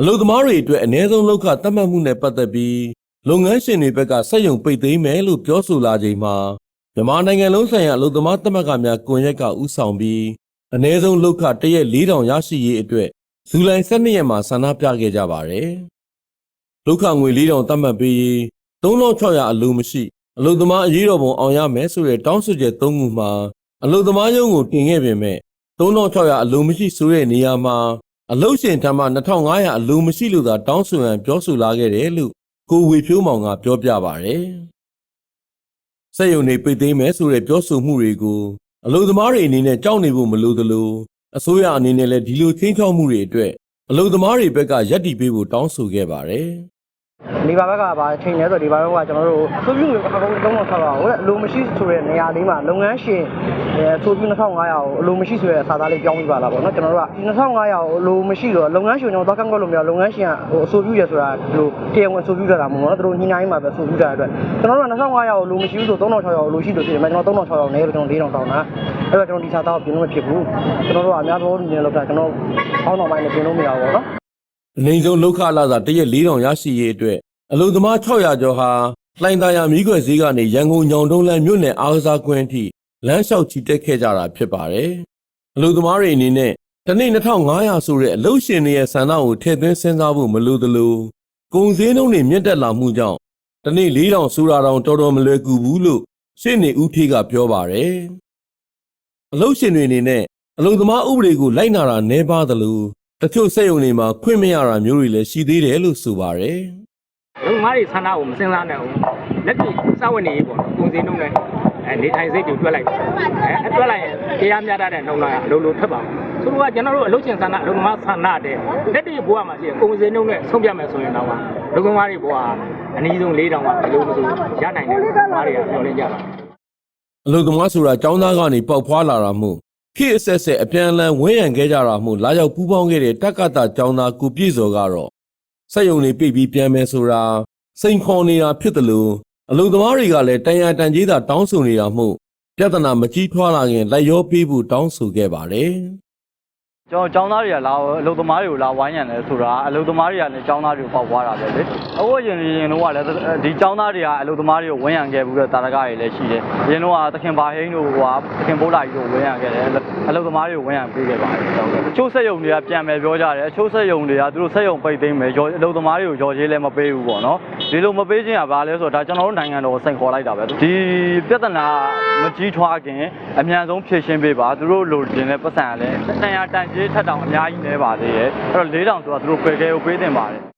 အလုပ်သမားတွေအတွက်အ ਨੇ ဆုံးလောက်ခသတ်မှတ်မှုနဲ့ပတ်သက်ပြီးလုပ်ငန်းရှင်တွေဘက်ကစက်ရုံပိတ်သိမ်းမယ်လို့ပြောဆိုလာချိန်မှာမြန်မာနိုင်ငံလုံးဆိုင်ရာအလုပ်သမားသမဂ္ဂများကွန်ရက်ကဥဆောင်ပြီးအ ਨੇ ဆုံးလောက်ခတရက်4000ရရှိရေးအတွက်ဇူလိုင်12ရက်မှာဆန္ဒပြခဲ့ကြပါတယ်။လောက်ခငွေ4000သတ်မှတ်ပေးရေး3600အလူမရှိအလုပ်သမားအရေးတော်ပုံအောင်ရမယ်ဆိုတဲ့တောင်းဆိုချက်၃ခုမှာအလုပ်သမားရုံးကိုတင်ခဲ့ပေမဲ့3600အလူမရှိဆိုတဲ့နေရာမှာ အလုတ်ရှင်ထမ်းမှ2500အလိုမရှိလို့သာတောင်းဆိုရန်ပြောဆိုလာခဲ့တယ်လို့ကိုဝေဖြိုးမောင်ကပြောပြပါဗျ။စက်ရုံတွေပိတ်သိမ်းမယ်ဆိုတဲ့ပြောဆိုမှုတွေကိုအလုသမားတွေအနေနဲ့ကြောက်နေဖို့မလိုသလိုအစိုးရအနေနဲ့လည်းဒီလိုချင်းချောက်မှုတွေအတွက်အလုသမားတွေဘက်ကရက်တီပေးဖို့တောင်းဆိုခဲ့ပါတယ်။ ဒီဘာဘက်ကပါချိန်လဲဆိုဒီဘာဘက်ကကျွန်တော်တို့အဆိုပြုအကောင်တုံးတော့ဆောက်အောင်အလိုမရှိဆိုတဲ့နေရာလေးမှာလုပ်ငန်းရှင်အဲအဆိုပြု2500ကိုအလိုမရှိဆိုတဲ့စာသားလေးပြောင်းပြီးပါလားပေါ့နော်ကျွန်တော်တို့က2500ကိုအလိုမရှိတော့လုပ်ငန်းရှင်ကျွန်တော်တော့ကန့်ကွက်လို့မရလုပ်ငန်းရှင်ကဟိုအဆိုပြုရဆိုတာဒီလိုတရားဝင်အဆိုပြုကြတာမဟုတ်ဘူးနော်သူတို့ညှိနှိုင်းမှာပဲအဆိုပြုကြတဲ့အတွက်ကျွန်တော်တို့က2500ကိုအလိုမရှိဘူးဆို3600ကိုအလိုရှိလို့ဖြစ်တယ်ကျွန်တော်3600နဲ့ကျွန်တော်4000တောင်းတာအဲ့တော့ကျွန်တော်ဒီစာသားကိုပြင်လို့မဖြစ်ဘူးကျွန်တော်တို့ကအများသောလူတွေလောက်တာကျွန်တော်အောင်းတော်ပိုင်းနဲ့ပြင်လို့မရဘူးပေါ့နော် အနိုင်ဆုံးလောက်ခလာသာတရက်4000ရရှိရေးအတွက်အလုံသမား600ကျော်ဟာလိုင်သာယာမိခွေဈေးကနေရန်ကုန်ညောင်တုံးလမ်းမြို့နယ်အားကစားကွင်းအထိလမ်းလျှောက်ချီတက်ခဲ့ကြတာဖြစ်ပါတယ်။အလုံသမားတွေအနေနဲ့တနေ့2500ဆိုတဲ့အလုရှင်တွေရဲ့ဆန္ဒကိုထည့်သွင်းစဉ်းစားဖို့မလိုသလိုကုန်စည်နှုန်းတွေမြင့်တက်လာမှုကြောင့်တနေ့4000ဆိုတာတောင်တော်တော်မလွယ်ကူဘူးလို့ရှင်းနေဦးထေးကပြောပါတယ်။အလုရှင်တွေအနေနဲ့အလုံသမားဥပဒေကိုလိုက်နာတာနှဲပါသလို တချို့စက်ရုံတွေမှာခွင့်မရတာမျိုးတွေလည်းရှိသေးတယ်လို့ဆိုပါတယ်လုံမားတွေဆန္ဒကိုမစင်စားနိုင်ဘူးလက်တွေ့စဝတ်နေရေးပေါ့နော်ပုံစံနှုံးနဲ့အဲနေထိုင်စိတ်တွေတွက်လိုက်အဲအတွက်လိုက်ရင်တရားမျှတတဲ့နှုံးလာအလုံးလုံးထပ်ပါဘူးသူတို့ကကျွန်တော်တို့အလုပ်ရှင်ဆန္ဒအလုပ်သမားဆန္ဒတဲ့လက်တွေ့ဘဝမှာရှိတဲ့ပုံစံနှုံးနဲ့ဆုံးဖြတ်မယ်ဆိုရင်တော့အလုပ်သမားတွေဘဝအနည်းဆုံး၄တောင်ကဘယ်လိုမဆိုရနိုင်တယ်အလုပ်သမားတွေကပြောနေကြတာ။အလုပ်သမားဆိုတာចောင်းသားကနေပေါက်ဖွာလာတာမို့ ခေတ်အဆက်ဆက်အပြန်အလှန်ဝန်းရံခဲ့ကြတာမို့လာရောက်ပူးပေါင်းခဲ့တဲ့တက္ကသចောင်းသားကိုပြည့်စော်ကတော့စက်ရုံတွေပြိတ်ပြီးပြန်မယ်ဆိုတာစိန်ခေါ်နေတာဖြစ်တယ်လို့အလုပ်သမားတွေကလည်းတန်ရာတန်ကြီးသာတောင်းဆိုနေတာမို့ပြဿနာမကြီးထွားလာခင်လက်ရောပေးဖို့တောင်းဆိုခဲ့ပါတယ်။ ကျွန်တော်ចောင်းသားတွေကလာအလုပ်သမားတွေကိုလာဝိုင်းရံတယ်ဆိုတာအလုပ်သမားတွေကလည်းចောင်းသားတွေကိုပေါက်သွားတာပဲလေအခုအရင်ရင်တော့ကလည်းဒီចောင်းသားတွေကအလုပ်သမားတွေကိုဝန်းရံခဲ့ဘူးတဲ့တာရကတွေလည်းရှိတယ်အရင်တော့ကသခင်ဘာဟိန်းတို့ကသခင်ဘိုးလာကြီးတို့ဝန်းရံခဲ့တယ်အလုပ်သမားတွေကိုဝန်းရံပေးခဲ့ပါတယ်အချို့စက်ရုံတွေကပြန်မယ်ပြောကြတယ်အချို့စက်ရုံတွေကသူတို့စက်ရုံပိတ်သိမ်းမယ်အလုပ်သမားတွေကိုရော်ကြီးလည်းမပေးဘူးပေါ့နော် ဒီလိုမပေးခြင်းကဘာလဲဆိုတော့ဒါကျွန်တော်တို့နိုင်ငံတော်ကိုစိန်ခေါ်လိုက်တာပဲဒီပြဿနာမကြီးထွားခင်အမြန်ဆုံးဖြေရှင်းပေးပါသူတို့လိုချင်တဲ့ပတ်စံကလည်းတန်ရာတန်ကြီးထက်တောင်အများကြီးနေပါသေးရဲ့အဲ့တော့၄တောင်ဆိုတာသူတို့ပယ်ခဲကိုပေးတင်ပါတယ်